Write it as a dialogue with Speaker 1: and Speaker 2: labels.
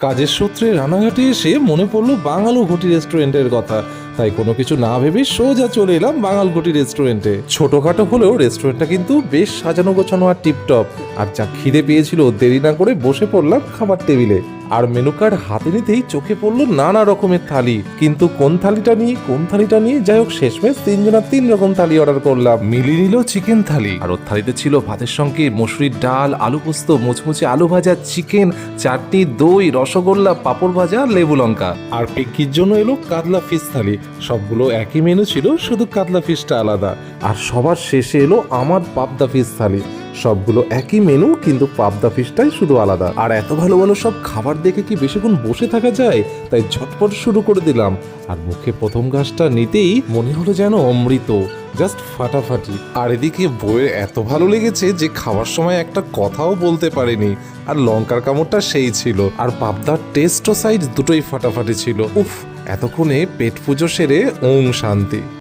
Speaker 1: কাজের সূত্রে রানাঘাটে এসে মনে পড়ল বাঙালু ঘটি রেস্টুরেন্টের কথা। তাই কোনো কিছু না ভেবে সোজা চলে এলাম বাঙাল ঘটি রেস্টুরেন্টে। ছোটখাটো হলেও রেস্টুরেন্টটা কিন্তু বেশ সাজানো গোছানো আর টিপটপ। আর যা খিদে পেয়েছিল দেরি না করে বসে পড়লাম খাবার টেবিলে। আর মেনু কার্ড হাতে নিতেই চোখে পড়ল নানা রকমের থালি। কিন্তু কোন থালিটা নিয়ে কোন থালিটা নিয়ে? যাই হোক শেষমেশ তিনজনা তিন রকম থালি অর্ডার করলাম। মিলিয়ে নিল চিকেন থালি। আর ওর থালিতে ছিল ভাতের সঙ্গে মসুরির ডাল আলু পোস্ত মুচমুচে আলু ভাজা চিকেন চাটনি দই রসগোল্লা পাঁপড় ভাজা লেবু লঙ্কা। আর পিকির জন্য এলো কাতলা ফিশ থালি। সবগুলো একই মেনু ছিল শুধু কাতলা ফিশটা আলাদা। আর সবার শেষে এলো আমার পাবদা ফিস থালি। সবগুলো একই মেনু কিন্তু পাবদা ফিশটাই শুধু আলাদা। আর এত ভালো ভালো সব খাবার দেখে কি বেশিক্ষণ বসে থাকা যায়? তাই ঝটপট শুরু করে দিলাম। আর মুখে প্রথম গাছটা নিতেই মনে হলো যেন অমৃত। জাস্ট ফাটাফাটি। আর এদিকে বইয়ের এত ভালো লেগেছে যে খাওয়ার সময় একটা কথাও বলতে পারেনি। আর লঙ্কার কামড়টা সেই ছিল। আর পাবদার টেস্ট ও সাইজ দুটোই ফাটাফাটি ছিল। উফ, এতক্ষণে পেট পুজো সেরে ওম শান্তি।